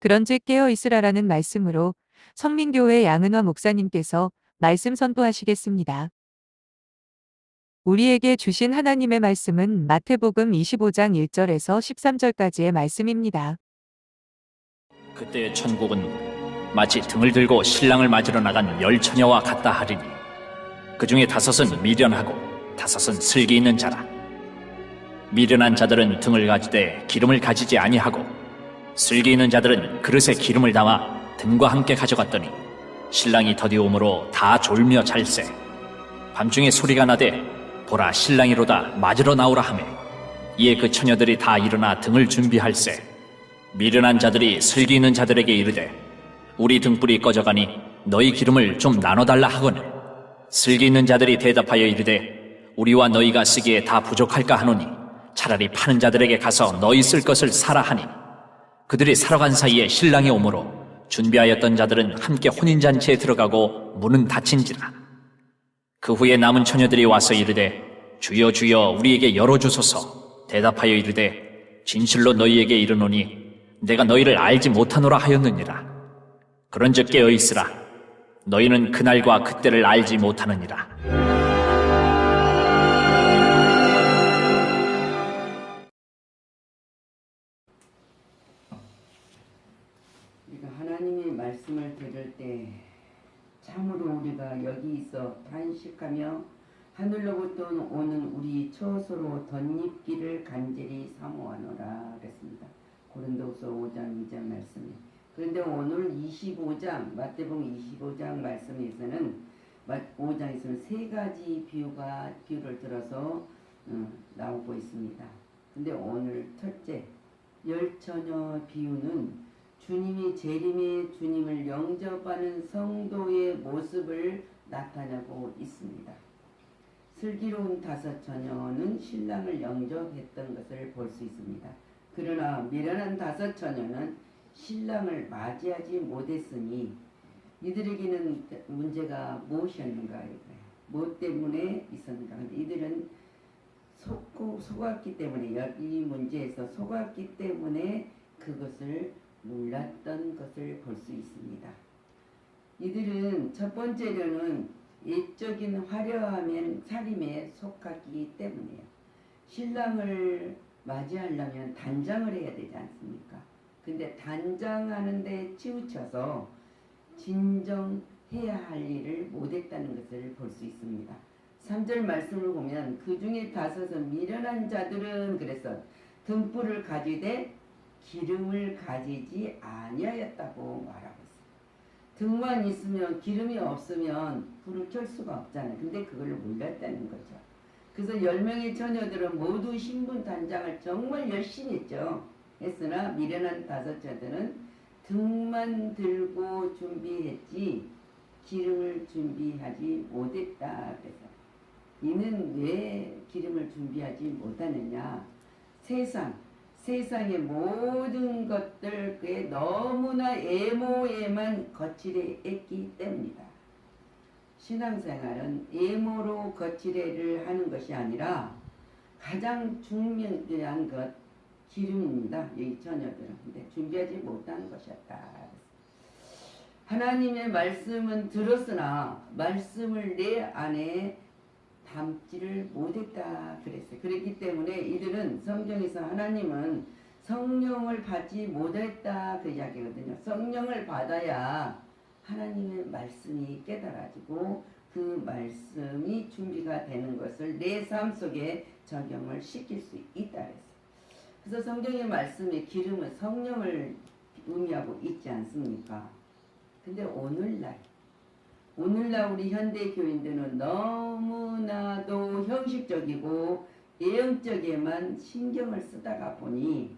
그런즉 깨어 있으라라는 말씀으로 성민교회 양은화 목사님께서 말씀 선포하시겠습니다. 우리에게 주신 하나님의 말씀은 마태복음 25장 1절에서 13절까지의 말씀입니다. 그때 천국은 마치 등을 들고 신랑을 맞으러 나간 열 처녀와 같다 하리니 그 중에 다섯은 미련하고 다섯은 슬기 있는 자라 미련한 자들은 등을 가지되 기름을 가지지 아니하고 슬기 있는 자들은 그릇에 기름을 담아 등과 함께 가져갔더니 신랑이 더디오므로 다 졸며 잘세. 밤중에 소리가 나되 보라 신랑이로다 맞으러 나오라 하매. 이에 그 처녀들이 다 일어나 등을 준비할세. 미련한 자들이 슬기 있는 자들에게 이르되 우리 등불이 꺼져가니 너희 기름을 좀 나눠달라 하거늘. 슬기 있는 자들이 대답하여 이르되 우리와 너희가 쓰기에 다 부족할까 하노니 차라리 파는 자들에게 가서 너희 쓸 것을 사라 하니 그들이 사러 간 사이에 신랑이 오므로 준비하였던 자들은 함께 혼인잔치에 들어가고 문은 닫힌지라. 그 후에 남은 처녀들이 와서 이르되 주여 주여 우리에게 열어주소서. 대답하여 이르되 진실로 너희에게 이르노니 내가 너희를 알지 못하노라 하였느니라. 그런즉 깨어 있으라. 너희는 그날과 그때를 알지 못하느니라 때 참으로 우리가 여기 있어 단식하며 하늘로부터 오는 우리 처소로 덧입기를 간절히 사모하노라 그랬습니다. 고린도서 5장 2절 말씀에 그런데 오늘 25장 마태복음 25장 말씀에서는 5장에서는 세 가지 비유가 비유를 들어서 음, 나오고 있습니다. 근데 오늘 첫째 열처녀 비유는 주님이 재림의 주님을 영접하는 성도의 모습을 나타내고 있습니다. 슬기로운 다섯 처녀는 신랑을 영접했던 것을 볼 수 있습니다. 그러나 미련한 다섯 처녀는 신랑을 맞이하지 못했으니 이들에게는 문제가 무엇이었는가. 뭐 때문에 있었는가. 이들은 속고 속았기 때문에 여- 이 문제에서 속았기 때문에 그것을 몰랐던 것을 볼 수 있습니다. 이들은 첫 번째로는 옛적인 화려함엔 살림에 속하기 때문이에요. 신랑을 맞이하려면 단장을 해야 되지 않습니까? 근데 단장하는데 치우쳐서 진정해야 할 일을 못했다는 것을 볼 수 있습니다. 3절 말씀을 보면 그 중에 다섯은 미련한 자들은 그래서 등불을 가지되 기름을 가지지 아니하였다고 말하고 있어요. 등만 있으면 기름이 없으면 불을 켤 수가 없잖아요. 근데 그걸 몰랐다는 거죠. 그래서 열 명의 처녀들은 모두 신분 단장을 정말 열심히 했죠. 했으나 미련한 다섯 자들은 등만 들고 준비했지 기름을 준비하지 못했다. 그래서 이는 왜 기름을 준비하지 못하느냐? 세상, 세상의 모든 것들 그에 너무나 애모에만 거칠해했기 때문이다. 신앙생활은 애모로 거칠해를 하는 것이 아니라 가장 중요한 것 기름입니다. 이 처녀들은 준비하지 못한 것이었다. 하나님의 말씀은 들었으나 말씀을 내 안에 담지를 못했다 그랬어요. 그렇기 때문에 이들은 성경에서 하나님은 성령을 받지 못했다 그 이야기거든요. 성령을 받아야 하나님의 말씀이 깨달아지고 그 말씀이 준비가 되는 것을 내 삶 속에 적용을 시킬 수 있다 그랬어요. 그래서 성경의 말씀에 기름은 성령을 의미하고 있지 않습니까? 근데 오늘날 오늘날 우리 현대 교인들은 너무나도 형식적이고 예형적에만 신경을 쓰다가 보니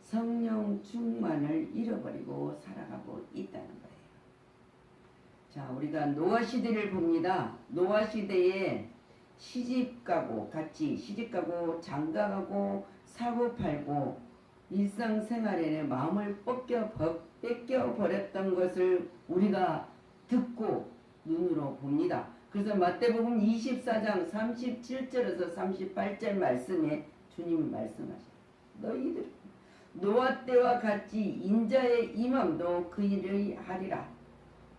성령 충만을 잃어버리고 살아가고 있다는 거예요. 자, 우리가 노아 시대를 봅니다. 노아 시대에 시집 가고 같이 시집 가고 장가 가고 사고 팔고 일상생활에 마음을 뺏겨, 뺏겨 버렸던 것을 우리가 듣고 눈으로 봅니다. 그래서 마태복음 24장 37절에서 38절 말씀에 주님이 말씀하셔요. 너희들 노아 때와 같이 인자의 임함도 그 일을 하리라.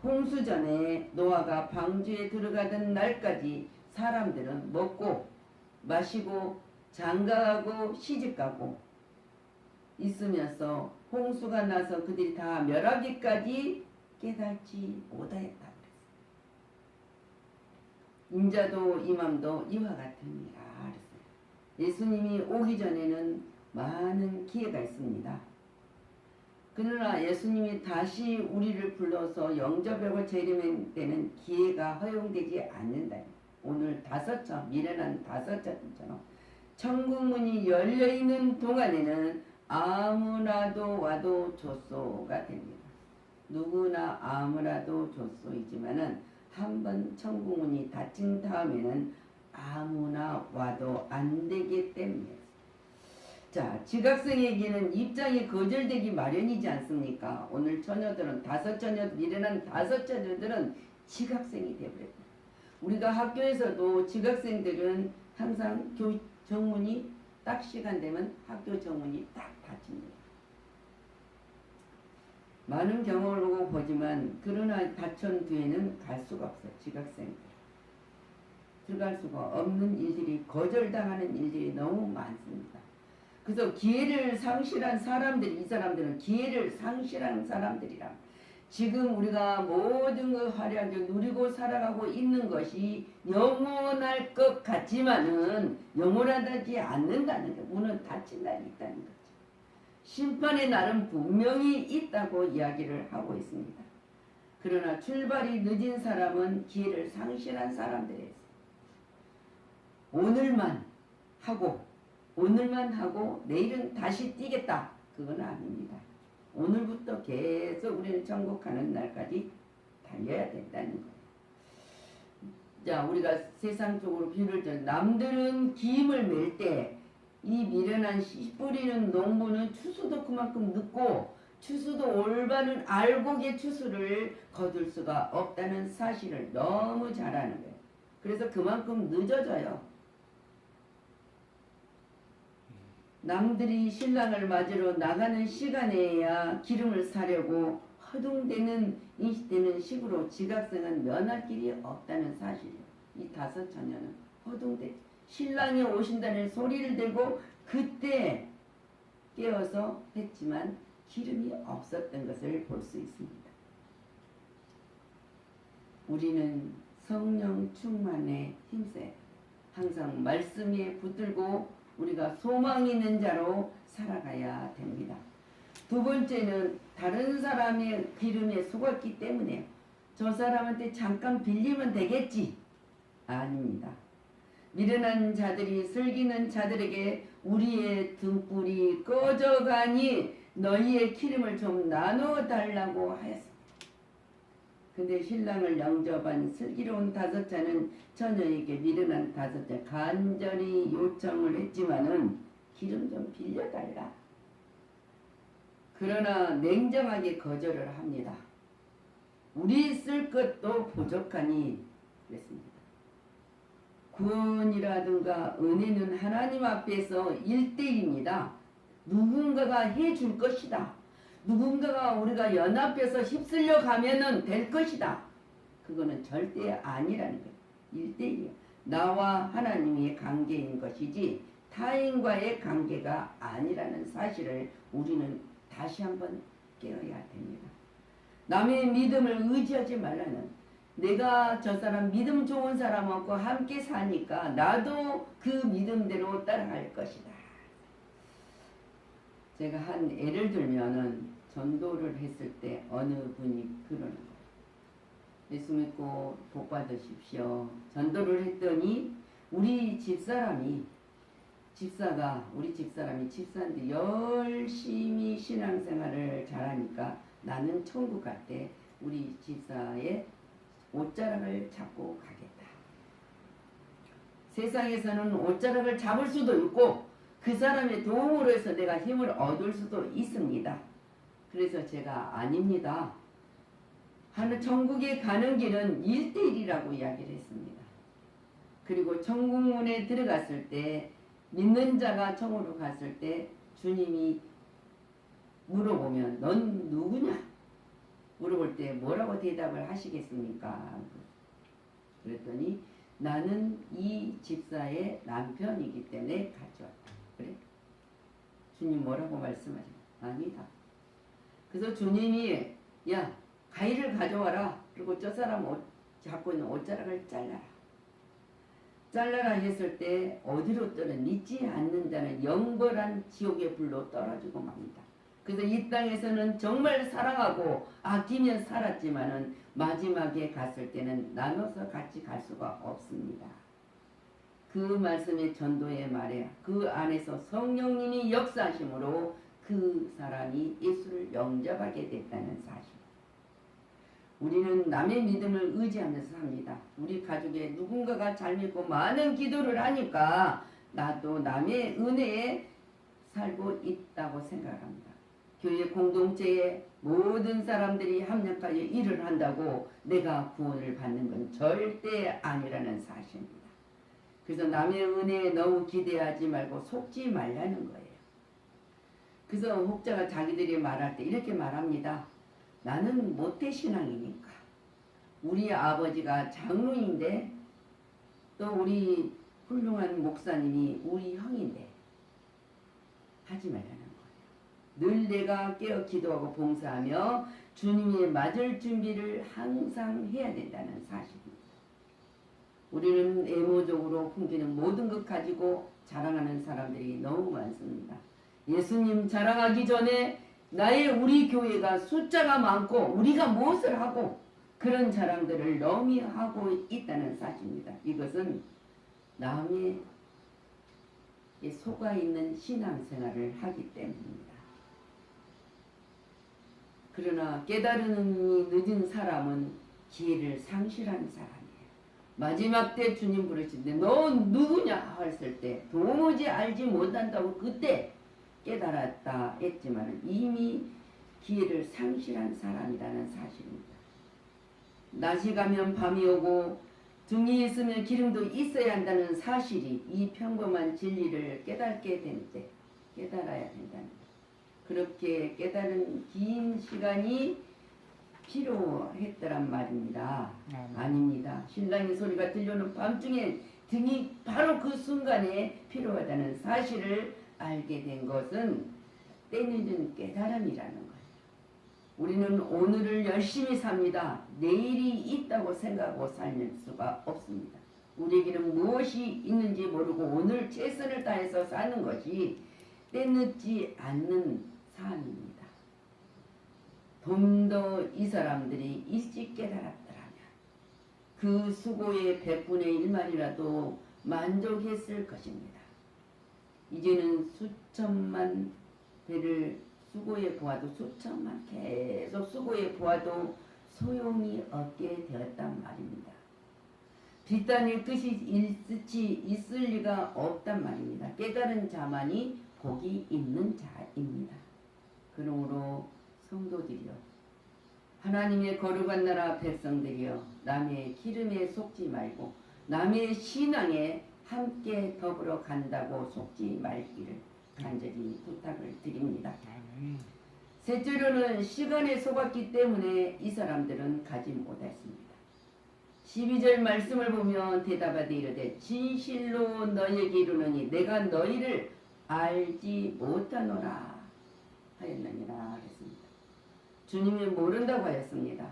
홍수 전에 노아가 방주에 들어가던 날까지 사람들은 먹고 마시고 장가가고 시집가고 있으면서 홍수가 나서 그들이 다 멸하기까지 깨닫지 못하였다. 인자도 임함도 이와 같으니라 그랬어요. 예수님이 오기 전에는 많은 기회가 있습니다. 그러나 예수님이 다시 우리를 불러서 영접하고 재림할 때는 기회가 허용되지 않는다. 오늘 다섯 차, 미래는 다섯 차처럼 천국 문이 열려 있는 동안에는 아무나도 와도 조소가 됩니다. 누구나 아무라도 조소이지만은 한 번 천국문이 닫힌 다음에는 아무나 와도 안 되기 때문에 자 지각생에게는 입장이 거절되기 마련이지 않습니까? 오늘 처녀들은 다섯 처녀들 일어난 다섯 처녀들은 지각생이 되버렸다. 우리가 학교에서도 지각생들은 항상 교 정문이 딱 시간 되면 학교 정문이 딱 닫힙니다. 많은 경험을 보고 보지만 그러나 닫힌 뒤에는 갈 수가 없어요. 지각생들. 들어갈 수가 없는 일들이 거절당하는 일들이 너무 많습니다. 그래서 기회를 상실한 사람들이 이 사람들은 기회를 상실한 사람들이라. 지금 우리가 모든 걸 화려하게 누리고 살아가고 있는 것이 영원할 것 같지만은 영원하지 않는다는 게 문은 닫힌 날이 있다는 거죠. 심판의 날은 분명히 있다고 이야기를 하고 있습니다. 그러나 출발이 늦은 사람은 기회를 상실한 사람들이에요. 오늘만 하고 오늘만 하고 내일은 다시 뛰겠다. 그건 아닙니다. 오늘부터 계속 우리는 천국하는 날까지 달려야 된다는 거예요. 자, 우리가 세상 쪽으로 비유를 들 남들은 김을 멜때 이 미련한 씨 뿌리는 농부는 추수도 그만큼 늦고 추수도 올바른 알곡의 추수를 거둘 수가 없다는 사실을 너무 잘 아는 거예요. 그래서 그만큼 늦어져요. 남들이 신랑을 맞으러 나가는 시간에야 기름을 사려고 허둥대는 인식되는 식으로 지각생은 면할 길이 없다는 사실이에요. 이 다섯 처녀는 허둥대 신랑이 오신다는 소리를 들고 그때 깨어서 했지만 기름이 없었던 것을 볼 수 있습니다. 우리는 성령 충만에 힘세 항상 말씀에 붙들고 우리가 소망 있는 자로 살아가야 됩니다. 두 번째는 다른 사람의 기름에 속았기 때문에 저 사람한테 잠깐 빌리면 되겠지. 아닙니다. 미련한 자들이 슬기는 자들에게 우리의 등불이 꺼져가니 너희의 기름을 좀 나눠 달라고 하였습니다. 근데 신랑을 영접한 슬기로운 다섯 자는 처녀에게 미련한 다섯 자 간절히 요청을 했지만은 기름 좀 빌려달라. 그러나 냉정하게 거절을 합니다. 우리 쓸 것도 부족하니 그랬습니다. 구원이라든가 은혜는 하나님 앞에서 일대일입니다 누군가가 해줄 것이다. 누군가가 우리가 연합해서 휩쓸려 가면은 될 것이다. 그거는 절대 아니라는 거예요. 일대일이야 나와 하나님의 관계인 것이지 타인과의 관계가 아니라는 사실을 우리는 다시 한번 깨어야 됩니다. 남의 믿음을 의지하지 말라는 내가 저 사람 믿음 좋은 사람하고 함께 사니까 나도 그 믿음대로 따라갈 것이다. 제가 한 예를 들면은 전도를 했을 때 어느 분이 그러는 거예요. 예수 믿고 복 받으십시오. 전도를 했더니 우리 집사람이 집사가 우리 집사람이 집사인데 열심히 신앙생활을 잘하니까 나는 천국 갈 때 우리 집사의 옷자락을 잡고 가겠다. 세상에서는 옷자락을 잡을 수도 있고 그 사람의 도움으로 해서 내가 힘을 얻을 수도 있습니다. 그래서 제가 아닙니다. 하늘 천국에 가는 길은 일대일이라고 이야기를 했습니다. 그리고 천국문에 들어갔을 때 믿는 자가 천국으로 갔을 때 주님이 물어보면 넌 누구냐? 물어볼 때 뭐라고 대답을 하시겠습니까? 그랬더니 나는 이 집사의 남편이기 때문에 가져왔다. 그래? 주님 뭐라고 말씀하죠? 아니다. 그래서 주님이 야 가위를 가져와라. 그리고 저 사람 옷, 잡고 있는 옷자락을 잘라라. 잘라라 했을 때 어디로 떨어 믿지 않는 자는 영벌한 지옥의 불로 떨어지고 맙니다. 그래서 이 땅에서는 정말 사랑하고 아끼며 살았지만은 마지막에 갔을 때는 나눠서 같이 갈 수가 없습니다. 그 말씀의 전도의 말에 그 안에서 성령님이 역사하심으로 그 사람이 예수를 영접하게 됐다는 사실. 우리는 남의 믿음을 의지하면서 삽니다. 우리 가족에 누군가가 잘 믿고 많은 기도를 하니까 나도 남의 은혜에 살고 있다고 생각합니다. 교회 공동체에 모든 사람들이 합력하여 일을 한다고 내가 구원을 받는 건 절대 아니라는 사실입니다. 그래서 남의 은혜에 너무 기대하지 말고 속지 말라는 거예요. 그래서 혹자가 자기들이 말할 때 이렇게 말합니다. 나는 모태신앙이니까. 우리 아버지가 장로인데 또 우리 훌륭한 목사님이 우리 형인데 하지 말라는. 늘 내가 깨어 기도하고 봉사하며 주님이 맞을 준비를 항상 해야 된다는 사실입니다. 우리는 애모적으로 풍기는 모든 것 가지고 자랑하는 사람들이 너무 많습니다. 예수님 자랑하기 전에 나의 우리 교회가 숫자가 많고 우리가 무엇을 하고 그런 자랑들을 너무 하고 있다는 사실입니다. 이것은 남의 속아 있는 신앙생활을 하기 때문입니다. 그러나 깨달음이 늦은 사람은 기회를 상실한 사람이에요. 마지막 때 주님 부르실 때너 누구냐 했을 때 도무지 알지 못한다고 그때 깨달았다 했지만 이미 기회를 상실한 사람이라는 사실입니다. 낮이 가면 밤이 오고 등이 있으면 기름도 있어야 한다는 사실이 이 평범한 진리를 깨닫게 될때 깨달아야 된다는 것. 그렇게 깨달은 긴 시간이 필요했더란 말입니다. 아닙니다. 신랑의 소리가 들려오는 밤중에 등이 바로 그 순간에 필요하다는 사실을 알게 된 것은 때늦은 깨달음이라는 거예요. 우리는 오늘을 열심히 삽니다. 내일이 있다고 생각하고 살 수가 없습니다. 우리에게는 무엇이 있는지 모르고 오늘 최선을 다해서 사는 것이 때늦지 않는 좀더이 사람들이 일찍 깨달았더라면 그 수고의 100분의 1만이라도 만족했을 것입니다. 이제는 수천만 배를 수고해 보아도 수천만 계속 수고해 보아도 소용이 없게 되었단 말입니다. 뒷단일 뜻이 일뜻이 있을 리가 없단 말입니다. 깨달은 자만이 복이 있는 자입니다. 그러므로 성도들이여 하나님의 거룩한 나라 백성들이여 남의 기름에 속지 말고 남의 신앙에 함께 더불어 간다고 속지 말기를 간절히 부탁을 드립니다. 셋째로는 시간에 속았기 때문에 이 사람들은 가지 못했습니다. 12절 말씀을 보면 대답하되 이르되 진실로 너희에게 이르노니 내가 너희를 알지 못하노라 하였느니라 했습니다. 주님이 모른다고 하였습니다.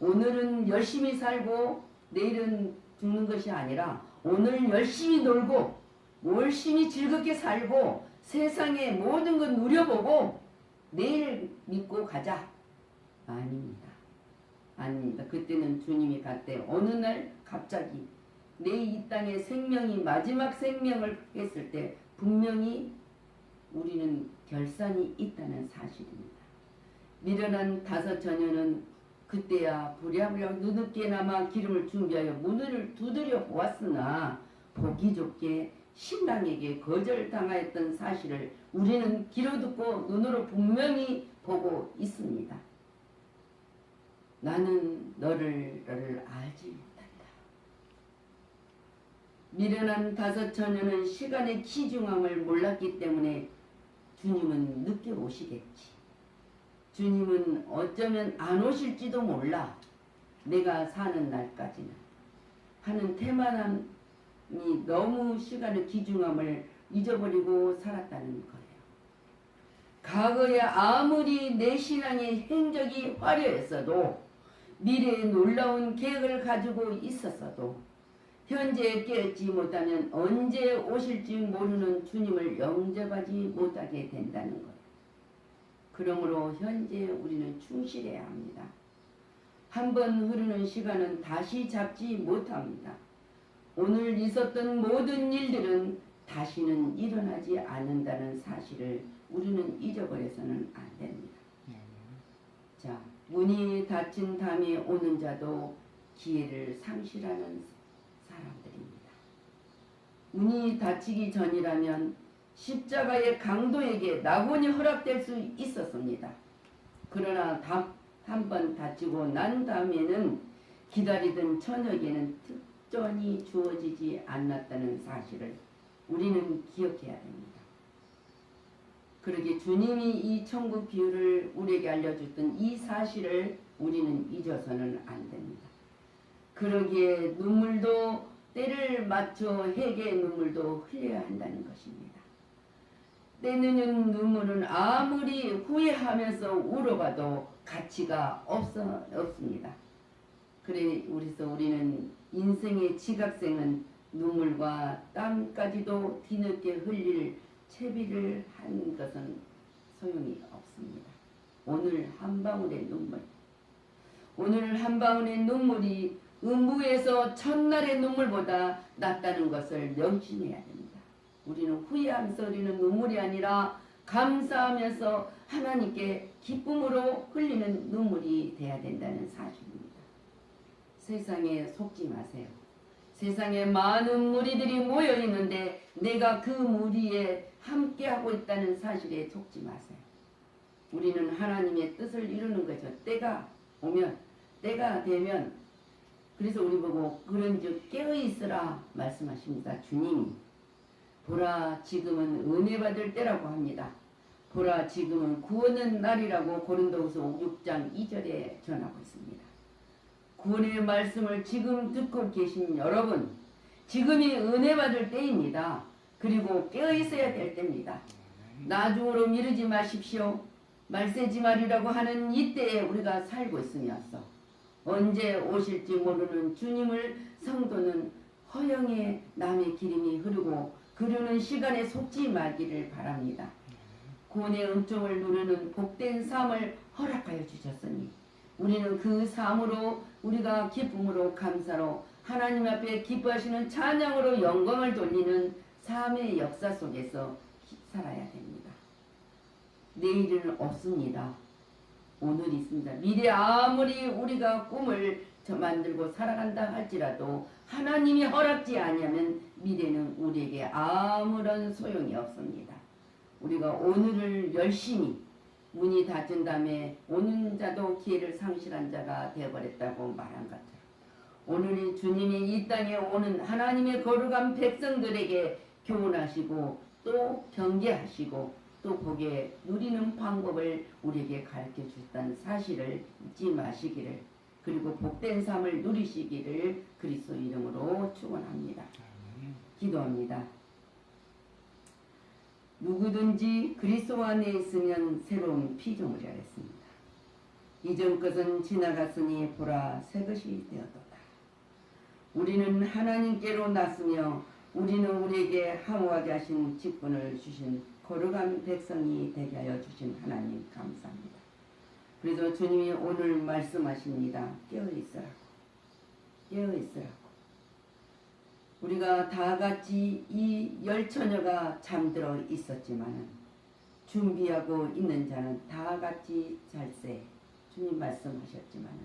오늘은 열심히 살고 내일은 죽는 것이 아니라 오늘 열심히 놀고 열심히 즐겁게 살고 세상의 모든 것 누려보고 내일 믿고 가자. 아닙니다. 아닙니다. 그때는 주님이 갔대. 어느 날 갑자기 내 이 땅의 생명이 마지막 생명을 했을 때 분명히 우리는 결산이 있다는 사실입니다. 미련한 다섯 처녀는 그때야 부랴부랴 누늦게나마 기름을 준비하여 문을 두드려 보았으나 보기 좋게 신랑에게 거절당하였던 사실을 우리는 귀로 듣고 눈으로 분명히 보고 있습니다. 나는 너를 너를 알지 못한다. 미련한 다섯 처녀는 시간의 키중함을 몰랐기 때문에 주님은 늦게 오시겠지. 주님은 어쩌면 안 오실지도 몰라. 내가 사는 날까지는. 하는 태만함이 너무 시간의 귀중함을 잊어버리고 살았다는 거예요. 과거에 아무리 내 신앙의 행적이 화려했어도 미래에 놀라운 계획을 가지고 있었어도 현재 깨닫지 못하면 언제 오실지 모르는 주님을 영접하지 못하게 된다는 거예요. 그러므로 현재 우리는 충실해야 합니다. 한 번 흐르는 시간은 다시 잡지 못합니다. 오늘 있었던 모든 일들은 다시는 일어나지 않는다는 사실을 우리는 잊어버려서는 안 됩니다. 자, 문이 닫힌 다음에 오는 자도 기회를 상실하는 사람들입니다. 문이 닫히기 전이라면 십자가의 강도에게 낙원이 허락될 수 있었습니다. 그러나 한번 닫히고 난 다음에는 기다리던 처녀에게는 특전이 주어지지 않았다는 사실을 우리는 기억해야 됩니다. 그러게 주님이 이 천국 비유를 우리에게 알려줬던 이 사실을 우리는 잊어서는 안 됩니다. 그러기에 눈물도 때를 맞춰 회개의 눈물도 흘려야 한다는 것입니다. 때는 눈물은 아무리 후회하면서 울어봐도 가치가 없어, 없습니다. 그래 우리서 우리는 인생의 지각생은 눈물과 땀까지도 뒤늦게 흘릴 채비를 한 것은 소용이 없습니다. 오늘 한 방울의 눈물, 오늘 한 방울의 눈물이 음부에서 첫날의 눈물보다 낫다는 것을 명심해야 됩니다. 우리는 후회하면서 흘리는 눈물이 아니라 감사하면서 하나님께 기쁨으로 흘리는 눈물이 돼야 된다는 사실입니다. 세상에 속지 마세요. 세상에 많은 무리들이 모여 있는데 내가 그 무리에 함께하고 있다는 사실에 속지 마세요. 우리는 하나님의 뜻을 이루는 거죠. 때가 오면 때가 되면 그래서 우리 보고 그런즉 깨어 있으라 말씀하십니다. 주님이 보라 지금은 은혜 받을 때라고 합니다. 보라 지금은 구원의 날이라고 고린도후서 6장 2절에 전하고 있습니다. 구원의 말씀을 지금 듣고 계신 여러분, 지금이 은혜 받을 때입니다. 그리고 깨어 있어야 될 때입니다. 나중으로 미루지 마십시오. 말세지 말이라고 하는 이때에 우리가 살고 있으면서 언제 오실지 모르는 주님을 성도는 허영의 남의 기름이 흐르고 그르는 시간에 속지 말기를 바랍니다. 구원의 은총을 누리는 복된 삶을 허락하여 주셨으니 우리는 그 삶으로 우리가 기쁨으로 감사로 하나님 앞에 기뻐하시는 찬양으로 영광을 돌리는 삶의 역사 속에서 살아야 됩니다. 내일은 없습니다. 오늘 있습니다. 미래 아무리 우리가 꿈을 저 만들고 살아간다 할지라도 하나님이 허락지 아니하면 미래는 우리에게 아무런 소용이 없습니다. 우리가 오늘을 열심히 문이 닫은 다음에 오는 자도 기회를 상실한 자가 되어버렸다고 말한 것처럼 오늘이 주님이 이 땅에 오는 하나님의 거룩한 백성들에게 교훈하시고 또 경계하시고 또 거기에 누리는 방법을 우리에게 가르쳐 주셨다는 사실을 잊지 마시기를 그리고 복된 삶을 누리시기를 그리스도 이름으로 축원합니다. 기도합니다. 누구든지 그리스도 안에 있으면 새로운 피조물이라 했습니다. 이전 것은 지나갔으니 보라 새 것이 되었도다. 우리는 하나님께로 났으며 우리는 우리에게 항우하게 하신 직분을 주신 거룩한 백성이 되게 하여 주신 하나님 감사합니다. 그래서 주님이 오늘 말씀하십니다. 깨어 있으라고. 깨어 있으라고. 우리가 다 같이 이 열처녀가 잠들어 있었지만은 준비하고 있는 자는 다 같이 잘세. 주님 말씀하셨지만은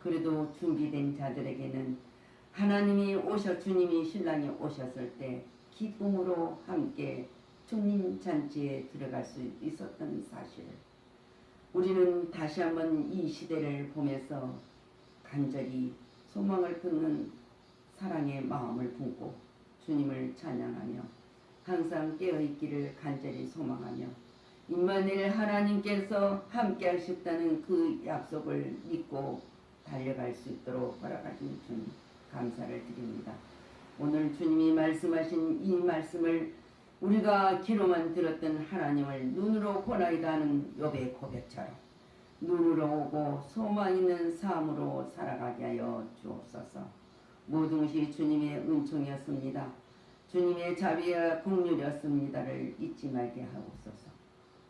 그래도 준비된 자들에게는 하나님이 오셔 주님이 신랑이 오셨을 때 기쁨으로 함께 주님 잔치에 들어갈 수 있었던 사실을 우리는 다시 한번 이 시대를 보면서 간절히 소망을 품는 사랑의 마음을 품고 주님을 찬양하며 항상 깨어있기를 간절히 소망하며 임마누엘 하나님께서 함께 하셨다는 그 약속을 믿고 달려갈 수 있도록 허락하신 주님 감사를 드립니다. 오늘 주님이 말씀하신 이 말씀을 우리가 귀로만 들었던 하나님을 눈으로 보나이다 하는 욥의 고백처럼 눈으로 오고 소망 있는 삶으로 살아가게 하여 주옵소서. 모든 것이 주님의 은총이었습니다. 주님의 자비와 국률이었습니다를 잊지 말게 하옵소서.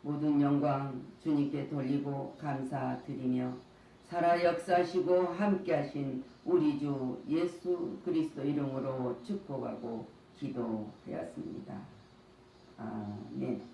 모든 영광 주님께 돌리고 감사드리며 살아 역사하시고 함께하신 우리 주 예수 그리스도 이름으로 축복하고 기도하였습니다. 아멘.